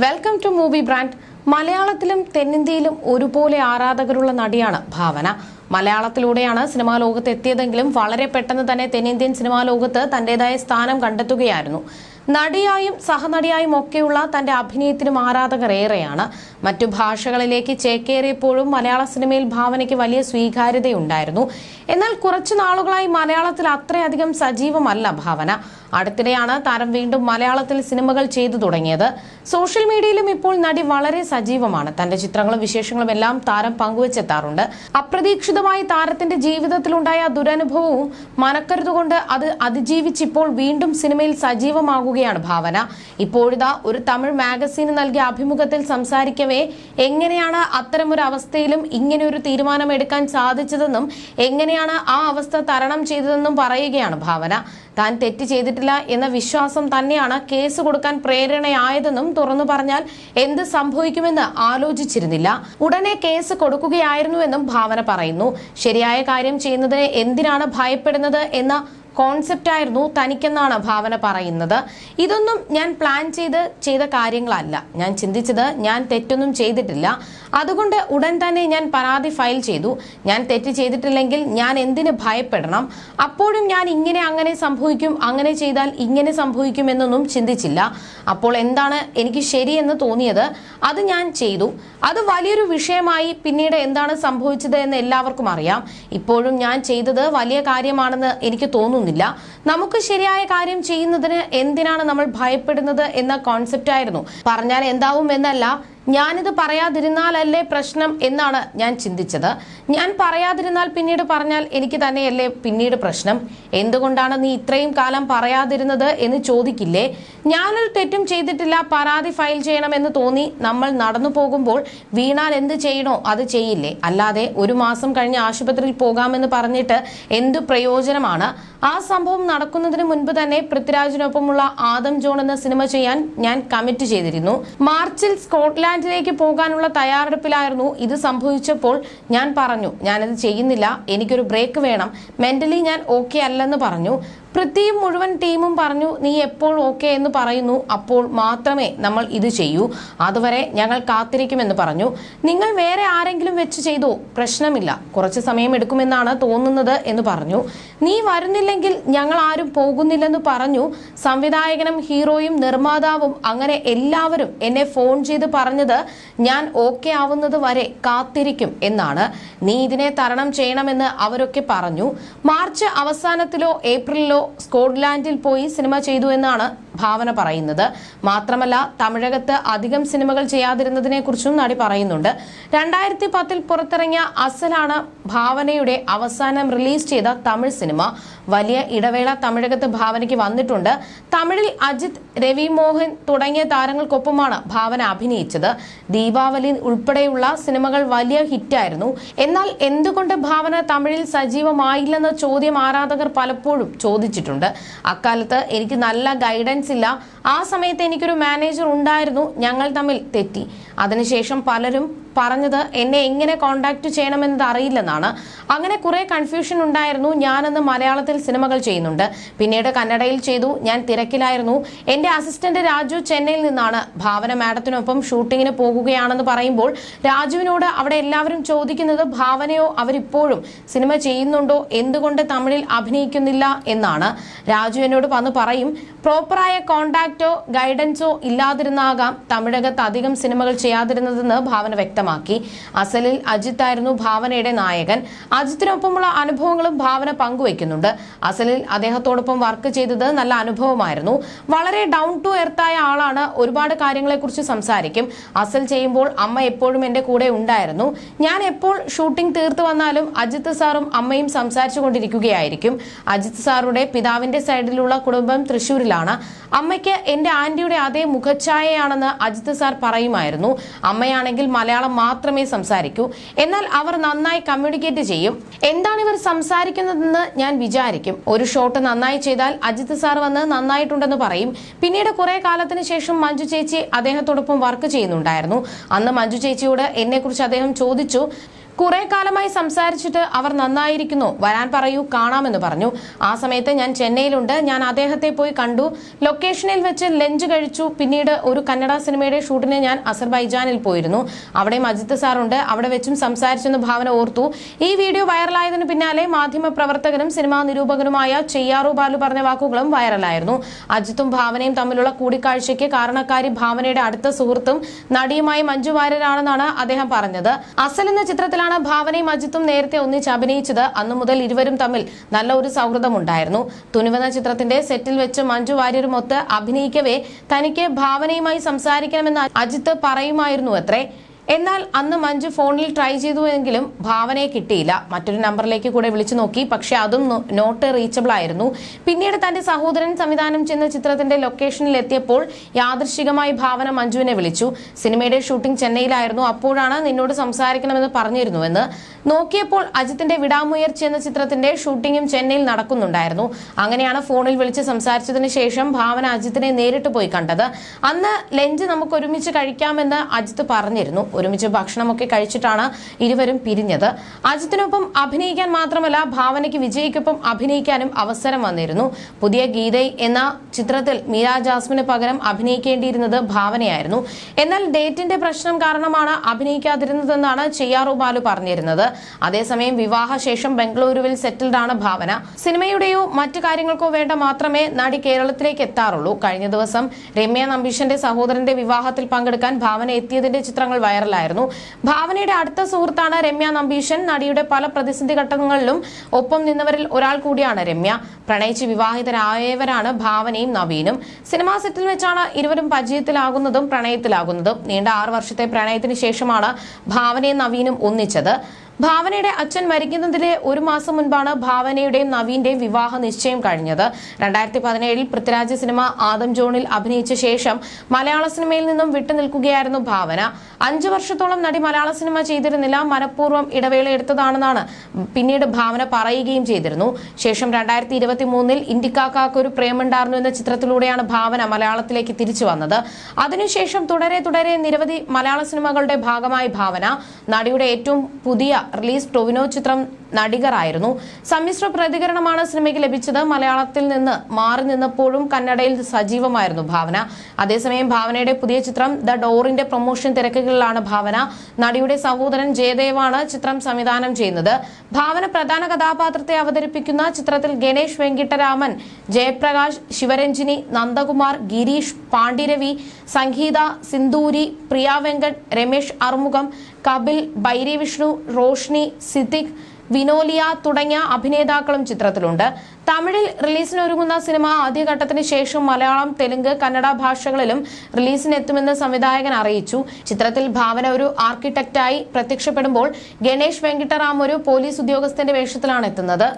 Welcome to movie brand മലയാളത്തിലും തെന്നിന്ത്യയിലും ഒരുപോലെ ആരാധകരുള്ള നടിയാണ് ഭാവന. മലയാളത്തിലൂടെയാണ് സിനിമാ ലോകത്ത് എത്തിയതെങ്കിലും വളരെ പെട്ടെന്ന് തന്നെ തെന്നിന്ത്യൻ സിനിമാ ലോകത്ത് തന്റേതായ സ്ഥാനം കണ്ടെത്തുകയായിരുന്നു. നടിയായും സഹനടിയായും ഒക്കെയുള്ള തന്റെ അഭിനയത്തിനും ആരാധകർ ഏറെയാണ്. മറ്റു ഭാഷകളിലേക്ക് ചേക്കേറിയപ്പോഴും മലയാള സിനിമയിൽ ഭാവനയ്ക്ക് വലിയ സ്വീകാര്യതയുണ്ടായിരുന്നു. എന്നാൽ കുറച്ചു നാളുകളായി മലയാളത്തിൽ അത്രയധികം സജീവമല്ല ഭാവന. അടുത്തിടെയാണ് താരം വീണ്ടും മലയാളത്തിൽ സിനിമകൾ ചെയ്തു തുടങ്ങിയത്. സോഷ്യൽ മീഡിയയിലും ഇപ്പോൾ നടി വളരെ സജീവമാണ്. തന്റെ ചിത്രങ്ങളും വിശേഷങ്ങളും എല്ലാം താരം പങ്കുവച്ചെത്താറുണ്ട്. അപ്രതീക്ഷിതമായി താരത്തിന്റെ ജീവിതത്തിലുണ്ടായ ദുരനുഭവവും മനക്കരുതുകൊണ്ട് അത് അതിജീവിച്ചിപ്പോൾ വീണ്ടും സിനിമയിൽ സജീവമാകുകയാണ് ഭാവന. ഇപ്പോഴിതാ ഒരു തമിഴ് മാഗസീന് നൽകിയ അഭിമുഖത്തിൽ സംസാരിക്കവേ എങ്ങനെയാണ് അത്തരമൊരു അവസ്ഥയിലും ഇങ്ങനെ ഒരു തീരുമാനം എടുക്കാൻ സാധിച്ചതെന്നും എങ്ങനെയാണ് ആ അവസ്ഥ തരണം ചെയ്തതെന്നും പറയുകയാണ് ഭാവന. താൻ തെറ്റ് ചെയ്തിട്ടില്ല എന്ന വിശ്വാസം തന്നെയാണ് കേസ് കൊടുക്കാൻ പ്രേരണയായതെന്നും തുറന്നു പറഞ്ഞാൽ എന്ത് സംഭവിക്കുമെന്ന് ആലോചിച്ചിരുന്നില്ല. ഉടനെ കേസ് കൊടുക്കുകയായിരുന്നുവെന്നും ഭാവന പറയുന്നു. ശരിയായ കാര്യം ചെയ്യുന്നതിന് എന്തിനാണ് ഭയപ്പെടുന്നത് എന്ന കോൺസെപ്റ്റായിരുന്നു തനിക്കെന്നാണ് ഭാവന പറയുന്നത്. ഇതൊന്നും ഞാൻ പ്ലാൻ ചെയ്ത് ചെയ്ത കാര്യങ്ങളല്ല. ഞാൻ ചിന്തിച്ചത് ഞാൻ തെറ്റൊന്നും ചെയ്തിട്ടില്ല. അതുകൊണ്ട് ഉടൻ തന്നെ ഞാൻ പരാതി ഫയൽ ചെയ്തു. ഞാൻ തെറ്റ് ചെയ്തിട്ടില്ലെങ്കിൽ ഞാൻ എന്തിന് ഭയപ്പെടണം? അപ്പോഴും ഞാൻ ഇങ്ങനെ അങ്ങനെ സംഭവിക്കും അങ്ങനെ ചെയ്താൽ ഇങ്ങനെ സംഭവിക്കും എന്നൊന്നും ചിന്തിച്ചില്ല. അപ്പോൾ എന്താണ് എനിക്ക് ശരിയെന്ന് തോന്നിയത്? അത് ഞാൻ ചെയ്തു. അത് വലിയൊരു വിഷയമായി പിന്നീട് എന്താണ് സംഭവിച്ചത് എന്ന് എല്ലാവർക്കും അറിയാം. ഇപ്പോഴും ഞാൻ ചെയ്തത് വലിയ കാര്യമാണെന്ന് എനിക്ക് തോന്നുന്നില്ല. നമുക്ക് ശരിയായ കാര്യം ചെയ്യുന്നതിന് എന്തിനാണ് നമ്മൾ ഭയപ്പെടുന്നത് എന്ന കോൺസെപ്റ്റ് ആയിരുന്നു. പറഞ്ഞാൽ എന്താവും എന്നല്ല ഞാനിത് പറയാതിരുന്നാലല്ലേ പ്രശ്നം എന്നാണ് ഞാൻ ചിന്തിച്ചത്. ഞാൻ പറയാതിരുന്നാൽ പിന്നീട് പറഞ്ഞാൽ എനിക്ക് തന്നെയല്ലേ പിന്നീട് പ്രശ്നം? എന്തുകൊണ്ടാണ് നീ ഇത്രയും കാലം പറയാതിരുന്നത് എന്ന് ചോദിക്കില്ലേ? ഞാനൊരു തെറ്റും ചെയ്തിട്ടില്ല പരാതി ഫയൽ ചെയ്യണമെന്ന് തോന്നി നമ്മൾ നടന്നു പോകുമ്പോൾ വീണാൽ എന്ത് ചെയ്യണോ അത് ചെയ്യില്ലേ? അല്ലാതെ ഒരു മാസം കഴിഞ്ഞ് ആശുപത്രിയിൽ പോകാമെന്ന് പറഞ്ഞിട്ട് എന്തു പ്രയോജനമാണ്? ആ സംഭവം നടക്കുന്നതിന് മുൻപ് തന്നെ പൃഥ്വിരാജിനൊപ്പമുള്ള ആദം ജോൺ എന്ന സിനിമ ചെയ്യാൻ ഞാൻ കമ്മിറ്റ് ചെയ്തിരുന്നു. മാർച്ചിൽ സ്കോട്ട്ലാൻഡിലേക്ക് പോകാനുള്ള തയ്യാറെടുപ്പിലായിരുന്നു ഇത് സംഭവിച്ചപ്പോൾ ഞാൻ പറഞ്ഞു ഞാനത് ചെയ്യുന്നില്ല എനിക്കൊരു ബ്രേക്ക് വേണം. മെന്റലി ഞാൻ ഓക്കെ അല്ലെന്ന് പറഞ്ഞു. പൃഥ്വിയും മുഴുവൻ ടീമും പറഞ്ഞു നീ എപ്പോൾ ഓക്കെ എന്ന് പറയുന്നു അപ്പോൾ മാത്രമേ നമ്മൾ ഇത് ചെയ്യൂ. അതുവരെ ഞങ്ങൾ കാത്തിരിക്കുമെന്ന് പറഞ്ഞു. നിങ്ങൾ വേറെ ആരെങ്കിലും വെച്ച് ചെയ്തോ? പ്രശ്നമില്ല. കുറച്ച് സമയം എടുക്കുമെന്നാണ് തോന്നുന്നത് എന്ന് പറഞ്ഞു. നീ വരുന്നില്ലെങ്കിൽ ഞങ്ങൾ ആരും പോകുന്നില്ലെന്ന് പറഞ്ഞു. സംവിധായകനും ഹീറോയും നിർമ്മാതാവും അങ്ങനെ എല്ലാവരും എന്നെ ഫോൺ ചെയ്ത് പറഞ്ഞത് ഞാൻ ഓക്കെ ആവുന്നത് വരെ കാത്തിരിക്കും എന്നാണ്. നീ ഇതിനെ തരണം ചെയ്യണമെന്ന് അവരൊക്കെ പറഞ്ഞു. മാർച്ച് അവസാനത്തിലോ ഏപ്രിലിലോ സ്കോട്ട്ലാൻഡിൽ പോയി സിനിമ ചെയ്തു എന്നാണ് ഭാവന പറയുന്നത്. മാത്രമല്ല തമിഴകത്ത് അധികം സിനിമകൾ ചെയ്യാതിരുന്നതിനെ കുറിച്ചും നടി പറയുന്നുണ്ട്. രണ്ടായിരത്തി പത്തിൽ പുറത്തിറങ്ങിയ അസലാണ് ഭാവനയുടെ അവസാനം റിലീസ് ചെയ്ത തമിഴ് സിനിമ. വലിയ ഇടവേള തമിഴകത്ത് ഭാവനയ്ക്ക് വന്നിട്ടുണ്ട്. തമിഴിൽ അജിത് രവി മോഹൻ തുടങ്ങിയ താരങ്ങൾക്കൊപ്പമാണ് ഭാവന അഭിനയിച്ചത്. ദീപാവലി ഉൾപ്പെടെയുള്ള സിനിമകൾ വലിയ ഹിറ്റായിരുന്നു. എന്നാൽ എന്തുകൊണ്ട് ഭാവന തമിഴിൽ സജീവമായില്ലെന്ന ചോദ്യം ആരാധകർ പലപ്പോഴും ചോദിച്ചിട്ടുണ്ട്. അക്കാലത്ത് എനിക്ക് നല്ല ഗൈഡൻസ് ഇല്ല. ആ സമയത്ത് എനിക്കൊരു മാനേജർ ഉണ്ടായിരുന്നു. ഞങ്ങൾ തമ്മിൽ തെറ്റി. അതിനുശേഷം പലരും പറഞ്ഞത് എന്നെ എങ്ങനെ കോണ്ടാക്ട് ചെയ്യണമെന്നത് അറിയില്ലെന്നാണ്. അങ്ങനെ കുറെ കൺഫ്യൂഷൻ ഉണ്ടായിരുന്നു. ഞാനന്ന് മലയാളത്തിൽ സിനിമകൾ ചെയ്യുന്നുണ്ട്. പിന്നീട് കന്നഡയിൽ ചെയ്തു. ഞാൻ തിരക്കിലായിരുന്നു. എന്റെ അസിസ്റ്റന്റ് രാജു ചെന്നൈയിൽ നിന്നാണ്. ഭാവന മാഡത്തിനൊപ്പം ഷൂട്ടിങ്ങിന് പോകുകയാണെന്ന് പറയുമ്പോൾ രാജുവിനോട് അവിടെ എല്ലാവരും ചോദിക്കുന്നത് ഭാവനയോ അവരിപ്പോഴും സിനിമ ചെയ്യുന്നുണ്ടോ? എന്തുകൊണ്ട് തമിഴിൽ അഭിനയിക്കുന്നില്ല എന്നാണ്. രാജു എന്നോട് വന്ന് പറയും പ്രോപ്പറായ കോണ്ടാക്റ്റോ ഗൈഡൻസോ ഇല്ലാതിരുന്നാകാം. തമിഴകത്ത് അധികം സിനിമകൾ ചെയ്യാതിരുന്നതെന്ന് ഭാവന വ്യക്തമാക്കി. അസലിൽ അജിത്ത് ആയിരുന്നു ഭാവനയുടെ നായകൻ. അജിത്തിനൊപ്പമുള്ള അനുഭവങ്ങളും ഭാവന പങ്കുവയ്ക്കുന്നുണ്ട്. അസലിൽ അദ്ദേഹത്തോടൊപ്പം വർക്ക് ചെയ്തത് നല്ല അനുഭവമായിരുന്നു. വളരെ ഡൗൺ ടു എർത്തായ ആളാണ് ഒരുപാട് കാര്യങ്ങളെക്കുറിച്ച് സംസാരിക്കും. അസൽ ചെയ്യുമ്പോൾ അമ്മ എപ്പോഴും എന്റെ കൂടെ ഉണ്ടായിരുന്നു. ഞാൻ എപ്പോൾ ഷൂട്ടിംഗ് തീർത്തു വന്നാലും അജിത്ത് സാറും അമ്മയും സംസാരിച്ചു കൊണ്ടിരിക്കുകയായിരിക്കും. അജിത്ത് സാറുടെ പിതാവിന്റെ സൈഡിലുള്ള കുടുംബം തൃശൂരിലാണ് അമ്മയ്ക്ക് എന്റെ ആന്റിയുടെ അതേ മുഖച്ഛായയാണെന്ന് അജിത് സാർ പറയുമായിരുന്നു. അമ്മയാണെങ്കിൽ മലയാളം മാത്രമേ സംസാരിക്കൂ. എന്നാൽ അവർ നന്നായി കമ്മ്യൂണിക്കേറ്റ് ചെയ്യും. എന്താണ് ഇവർ സംസാരിക്കുന്നതെന്ന് ഞാൻ വിചാരിക്കും. ഒരു ഷോട്ട് നന്നായി ചെയ്താൽ അജിത് സാർ വന്ന് നന്നായിട്ടുണ്ടെന്ന് പറയും. പിന്നീട് കുറെ കാലത്തിന് ശേഷം മഞ്ജു ചേച്ചി അദ്ദേഹത്തോടൊപ്പം വർക്ക് ചെയ്യുന്നുണ്ടായിരുന്നു. അന്ന് മഞ്ജു ചേച്ചിയോട് എന്നെക്കുറിച്ച് അദ്ദേഹം ചോദിച്ചു കുറെ കാലമായി സംസാരിച്ചിട്ട് അവർ നന്നായിരിക്കുന്നു. വരാൻ പറയൂ കാണാമെന്ന് പറഞ്ഞു. ആ സമയത്ത് ഞാൻ ചെന്നൈയിലുണ്ട്. ഞാൻ അദ്ദേഹത്തെ പോയി കണ്ടു. ലൊക്കേഷനിൽ വെച്ച് ലഞ്ച് കഴിച്ചു. പിന്നീട് ഒരു കന്നഡ സിനിമയുടെ ഷൂട്ടിന് ഞാൻ അസർബൈജാനിൽ പോയിരുന്നു. അവിടെ അജിത്ത് സാറുണ്ട്. അവിടെ വെച്ചും സംസാരിച്ചെന്ന് ഭാവന ഓർത്തു. ഈ വീഡിയോ വൈറലായതിനു പിന്നാലെ മാധ്യമ പ്രവർത്തകനും സിനിമാ നിരൂപകനുമായ ചെയ്യാറു ബാലു പറഞ്ഞ വാക്കുകളും വൈറലായിരുന്നു. അജിത്തും ഭാവനയും തമ്മിലുള്ള കൂടിക്കാഴ്ചയ്ക്ക് കാരണക്കാരി ഭാവനയുടെ അടുത്ത സുഹൃത്തും നടിയുമായി മഞ്ജു വാര്യരാണെന്നാണ് അദ്ദേഹം പറഞ്ഞത്. അസൽ എന്ന ചിത്രത്തിലാണ് ഭാവനയും അജിത്തും നേരത്തെ ഒന്നിച്ച് അഭിനയിച്ചത്. അന്നു മുതൽ ഇരുവരും തമ്മിൽ നല്ല ഒരു സൗഹൃദമുണ്ടായിരുന്നു. തുനിവെന്ന ചിത്രത്തിന്റെ സെറ്റിൽ വെച്ച് മഞ്ജു വാര്യരുമൊത്ത് അഭിനയിക്കവേ തനിക്ക് ഭാവനയുമായി സംസാരിക്കണമെന്ന് അജിത്ത് പറയുമായിരുന്നു അത്രേ എന്നാൽ അന്ന് മഞ്ജു ഫോണിൽ ട്രൈ ചെയ്തു എങ്കിലും ഭാവനയെ കിട്ടിയില്ല. മറ്റൊരു നമ്പറിലേക്ക് കൂടെ വിളിച്ചു നോക്കി. പക്ഷെ അതും നോട്ട് റീച്ചബിൾ ആയിരുന്നു. പിന്നീട് തന്റെ സഹോദരൻ സംവിധാനം ചെയ്യുന്ന ചിത്രത്തിന്റെ ലൊക്കേഷനിൽ എത്തിയപ്പോൾ യാദൃശികമായി ഭാവന മഞ്ജുവിനെ വിളിച്ചു. സിനിമയുടെ ഷൂട്ടിംഗ് ചെന്നൈയിലായിരുന്നു. അപ്പോഴാണ് നിന്നോട് സംസാരിക്കണമെന്ന് പറഞ്ഞിരുന്നുവെന്ന്. നോക്കിയപ്പോൾ അജിത്തിന്റെ വിടാമുയർച്ചി എന്ന ചിത്രത്തിന്റെ ഷൂട്ടിംഗും ചെന്നൈയിൽ നടക്കുന്നുണ്ടായിരുന്നു. അങ്ങനെയാണ് ഫോണിൽ വിളിച്ച് സംസാരിച്ചതിന് ശേഷം ഭാവന അജിത്തിനെ നേരിട്ട് പോയി കണ്ടത്. അന്ന് ലഞ്ച് നമുക്ക് ഒരുമിച്ച് കഴിക്കാമെന്ന് അജിത്ത് പറഞ്ഞിരുന്നു. ഒരുമിച്ച് ഭക്ഷണമൊക്കെ കഴിച്ചിട്ടാണ് ഇരുവരും പിരിഞ്ഞത്. അജിത്തിനൊപ്പം അഭിനയിക്കാൻ മാത്രമല്ല ഭാവനയ്ക്ക് വിജയ്ക്കൊപ്പം അഭിനയിക്കാനും അവസരം വന്നിരുന്നു. പുതിയ ഗീതൈ എന്ന ചിത്രത്തിൽ മീര ജാസ്മിന് പകരം അഭിനയിക്കേണ്ടിയിരുന്നത് ഭാവനയായിരുന്നു. എന്നാൽ ഡേറ്റിന്റെ പ്രശ്നം കാരണമാണ് അഭിനയിക്കാതിരുന്നതെന്നാണ് ചെയ്യാറു ബാലു പറഞ്ഞിരുന്നത്. അതേസമയം വിവാഹശേഷം ബംഗളൂരുവിൽ സെറ്റിൽഡാണ് ഭാവന. സിനിമയുടെയോ മറ്റു കാര്യങ്ങൾക്കോ വേണ്ട മാത്രമേ നടി കേരളത്തിലേക്ക് എത്താറുള്ളൂ. കഴിഞ്ഞ ദിവസം രമ്യ നമ്പീഷന്റെ സഹോദരന്റെ വിവാഹത്തിൽ പങ്കെടുക്കാൻ ഭാവന എത്തിയതിന്റെ ചിത്രങ്ങൾ വൈറലായിരുന്നു. ഭാവനയുടെ അടുത്ത സുഹൃത്താണ് രമ്യ നമ്പീശൻ. നടിയുടെ പല പ്രതിസന്ധി ഘട്ടങ്ങളിലും ഒപ്പം നിന്നവരിൽ ഒരാൾ കൂടിയാണ് രമ്യ. പ്രണയിച്ച് വിവാഹിതരായവരാണ് ഭാവനയും നവീനും. സിനിമാ സെറ്റിൽ വെച്ചാണ് ഇരുവരും പരിചയത്തിലാകുന്നതും പ്രണയത്തിലാകുന്നതും. നീണ്ട ആറു വർഷത്തെ പ്രണയത്തിന് ശേഷമാണ് ഭാവനയും നവീനും ഒന്നിച്ചത്. ഭാവനയുടെ അച്ഛൻ മരിക്കുന്നതിലെ ഒരു മാസം മുൻപാണ് ഭാവനയുടെയും നവീന്റെയും വിവാഹ നിശ്ചയം കഴിഞ്ഞത്. രണ്ടായിരത്തി പതിനേഴിൽ പൃഥ്വിരാജ് സിനിമ ആദം ജോണിൽ അഭിനയിച്ച ശേഷം മലയാള സിനിമയിൽ നിന്നും വിട്ടുനിൽക്കുകയായിരുന്നു ഭാവന. അഞ്ചു വർഷത്തോളം നടി മലയാള സിനിമ ചെയ്തിരുന്നില്ല. മനഃപൂർവം ഇടവേള എടുത്തതാണെന്നാണ് പിന്നീട് ഭാവന പറയുകയും ചെയ്തിരുന്നു. ശേഷം രണ്ടായിരത്തി ഇരുപത്തി മൂന്നിൽ ഇന്ത്യക്കാക്കാക്ക് ഒരു പ്രേമുണ്ടായിരുന്നു എന്ന ചിത്രത്തിലൂടെയാണ് ഭാവന മലയാളത്തിലേക്ക് തിരിച്ചു വന്നത്. അതിനുശേഷം തുടരെ തുടരെ നിരവധി മലയാള സിനിമകളുടെ ഭാഗമായി ഭാവന നടിയുടെ ഏറ്റവും പുതിയ റിലീസ് ടൊവിനോ ചിത്രം നടികറായിരുന്നു സമ്മിശ്ര പ്രതികരണമാണ് സിനിമയ്ക്ക് ലഭിച്ചത്. മലയാളത്തിൽ നിന്ന് മാറി നിന്നപ്പോഴും കന്നഡയിൽ സജീവമായിരുന്നു ഭാവന. അതേസമയം ഭാവനയുടെ പുതിയ ചിത്രം ദ ഡോറിന്റെ പ്രൊമോഷൻ തിരക്കുകളിലാണ് ഭാവന. നടിയുടെ സഹോദരൻ ജയദേവാണ് ചിത്രം സംവിധാനം ചെയ്യുന്നത്. ഭാവന പ്രധാന കഥാപാത്രത്തെ അവതരിപ്പിക്കുന്ന ചിത്രത്തിൽ ഗണേഷ് വെങ്കിട്ടരാമൻ ജയപ്രകാശ് ശിവരഞ്ജിനി നന്ദകുമാർ ഗിരീഷ് പാണ്ഡിരവി സംഗീത സിന്ദൂരി പ്രിയ വെങ്കട് രമേശ് അറുമുഖം കപിൽ ബൈരി വിഷ്ണു റോഷ്നി സിദ്ദിഖ് വിനോലിയ തുടങ്ങിയ അഭിനേതാക്കളും ചിത്രത്തിലുണ്ട്. തമിഴിൽ റിലീസിനൊരുങ്ങുന്ന സിനിമ ആദ്യഘട്ടത്തിന് ശേഷം മലയാളം തെലുങ്ക് കന്നഡ ഭാഷകളിലും റിലീസിനെത്തുമെന്ന് സംവിധായകൻ അറിയിച്ചു. ചിത്രത്തിൽ ഭാവന ഒരു ആർക്കിടെക്റ്റായി പ്രത്യക്ഷപ്പെടുമ്പോൾ ഗണേഷ് വെങ്കിട്ടറാം ഒരു പോലീസ് ഉദ്യോഗസ്ഥന്റെ വേഷത്തിലാണ് എത്തുന്നത്.